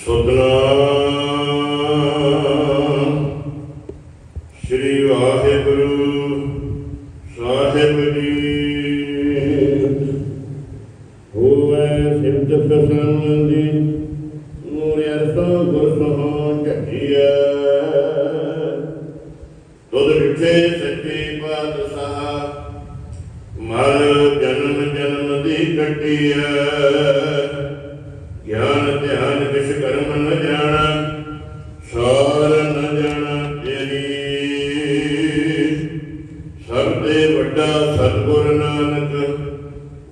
ਸਤਨਾਮ ਸ੍ਰੀ ਵਾਹਿਗੁਰੂ ਸਾਹਿਬ ਜੀ। ਹੋਵੇ ਸਿਫਤ ਪ੍ਰਸੰਦੀ ਨੂਰ ਅਰਸੋ ਗੁਰ ਸੋਹਣ ਝਟਿਐ ਤੁਧ ਵਿਖੇ ਸੱਚੇ ਪਾਤਸ਼ਾਹ ਮਰ ਜਨਮ ਜਨਮ ਦੀ ਕੱਟਿਐ। ਗਿਆਨ, ਧਿਆਨ ਕਿਛ ਕਰਮ ਨ ਜਾਣਾ, ਸਾਰ ਨ ਜਾਣਾ ਤੇਰੀ। ਸਭ ਦੇ ਵੱਡਾ ਸਤਿਗੁਰ ਨਾਨਕ,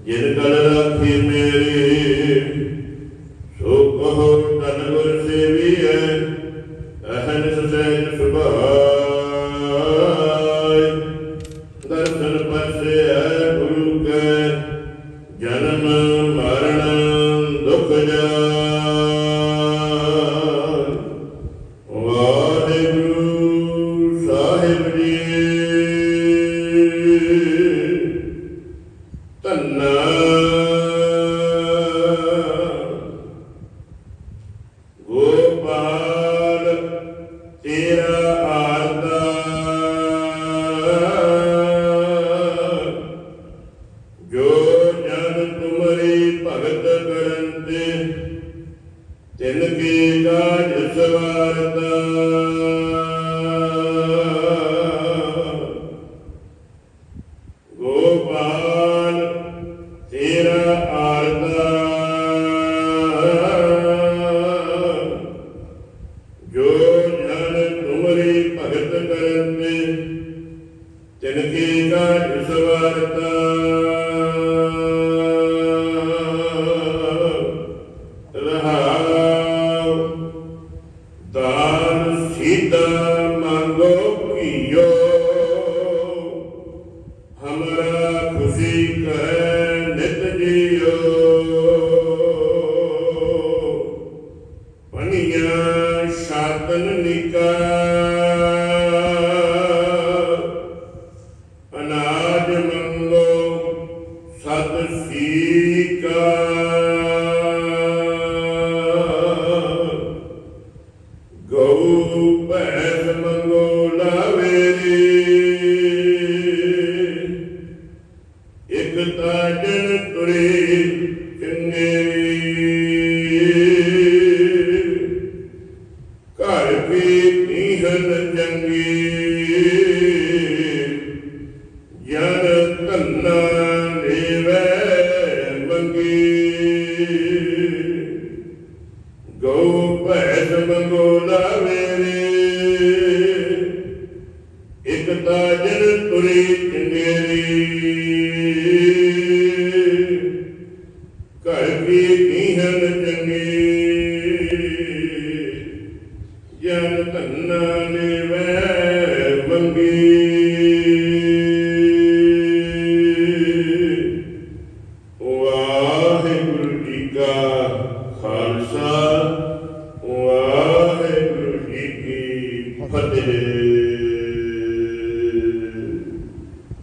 ਜਿਨ ਕਰ ਰਾਖੀ ਧੰਨਾ। ਗੋਪਾਲ ਤੇਰਾ ਆਰਦਾ। ਜੋ ਜਨ ਤੁਮਰੀ ਭਗਤ ਕਰਨ ਤੇ ਤਿਨ ਕੀ ਕਾਜ ਸਵਾਰਦਾ ਦਾਨ ਸੀਤਾ ਮੰਗੋ ਕੀਓ ਹਮਰਾ ਖੁਸ਼ੀ ਕਹੈ ਨਿਤ ਜੀਓ। ਪਨੀਆਂ ਸ਼ਾਤਨ ਨਿਕਾ। ਅਨਾਜ ਧੰਨ ਵੈ ਮੰਗੀ ਜੀ ਕਾ ਖਾਲਸਾ ਵਾਹਿਗੁਰੂ ਜੀ ਕੀ ਫਤਿਹ।